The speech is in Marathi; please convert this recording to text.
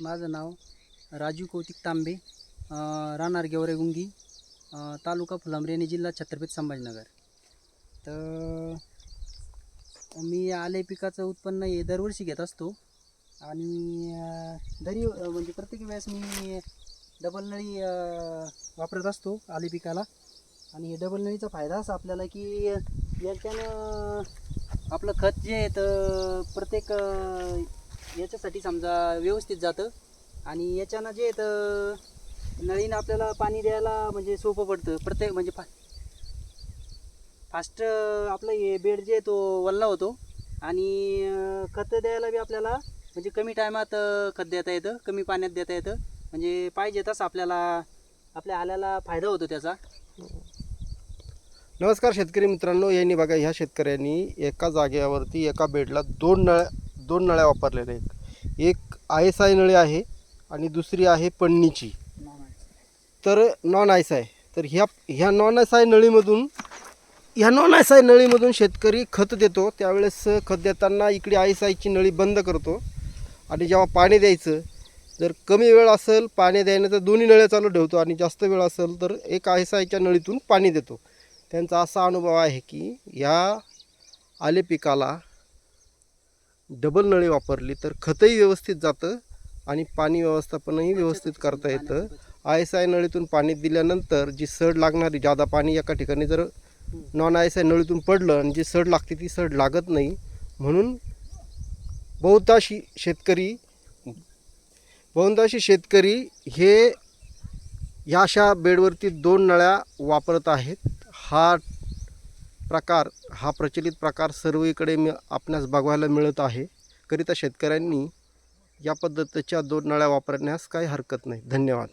माझं नाव राजू कौतिक तांबे राहणार गेवरेगुंगी तालुका फुलामरेणी जिल्हा छत्रपती संभाजीनगर. तर मी आले पिकाचं उत्पन्न हे दरवर्षी घेत असतो आणि दरी म्हणजे प्रत्येक वेळेस मी डबल नळी वापरत असतो आले पिकाला. आणि डबल नळीचा फायदा असा आपल्याला की याच्यानं आपलं खत जे आहे तर प्रत्येक याच्यासाठी समजा व्यवस्थित जातं. आणि याच्यानं जे तर नळीनं आपल्याला पाणी द्यायला म्हणजे सोपं पडतं. प्रत्येक म्हणजे फा फास्ट आपलं हे बेड जे आहे तो वल्ला होतो. आणि खतं खत द्यायला बी आपल्याला म्हणजे कमी टायमात खत देता येतं कमी पाण्यात देता येतं. म्हणजे पाहिजे तसं आपल्याला आपल्या आल्याला फायदा होतो त्याचा. नमस्कार शेतकरी मित्रांनो यांनी बघा ह्या शेतकऱ्यांनी एका जागेवरती एका बेडला दोन नळ दोन नळ्या वापरलेल्या आहेत. एक आय एस आय नळी आहे आणि दुसरी आहे पन्नीची. तर नॉन आयस आय तर ह्या ह्या नॉन आयस आय नळीमधून ह्या नॉन आयस आय नळीमधून शेतकरी खत देतो. त्यावेळेस खत देताना इकडे आयस आयची नळी बंद करतो. आणि जेव्हा पाणी द्यायचं जर कमी वेळ असेल पाणी द्यायनं तर दोन्ही नळ्या चालू ठेवतो. आणि जास्त वेळ असेल तर एक आयस आयच्या नळीतून पाणी देतो. त्यांचा असा अनुभव आहे की ह्या आले पिकाला डबल नळी वापरली तर खतही व्यवस्थित जातं आणि पाणी व्यवस्थापनही व्यवस्थित करता येतं. आय एस आय नळीतून पाणी दिल्यानंतर जी सड लागणारी जादा पाणी एका ठिकाणी जर नॉन आय एस आय नळीतून पडलं आणि जी सड लागते ती सड लागत नाही म्हणून बहुतांशी शेतकरी बहुतांशी शेतकरी हे ह्या अशा बेडवरती दोन नळ्या वापरत आहेत. हा प्रकार हा प्रचलित प्रकार सर्वीकडे मी आपणास बघायला मिळत आहे. करिता शेतकऱ्यांनी या पद्धतीच्या दोन नळ्या वापरण्यास काही हरकत नाही. धन्यवाद.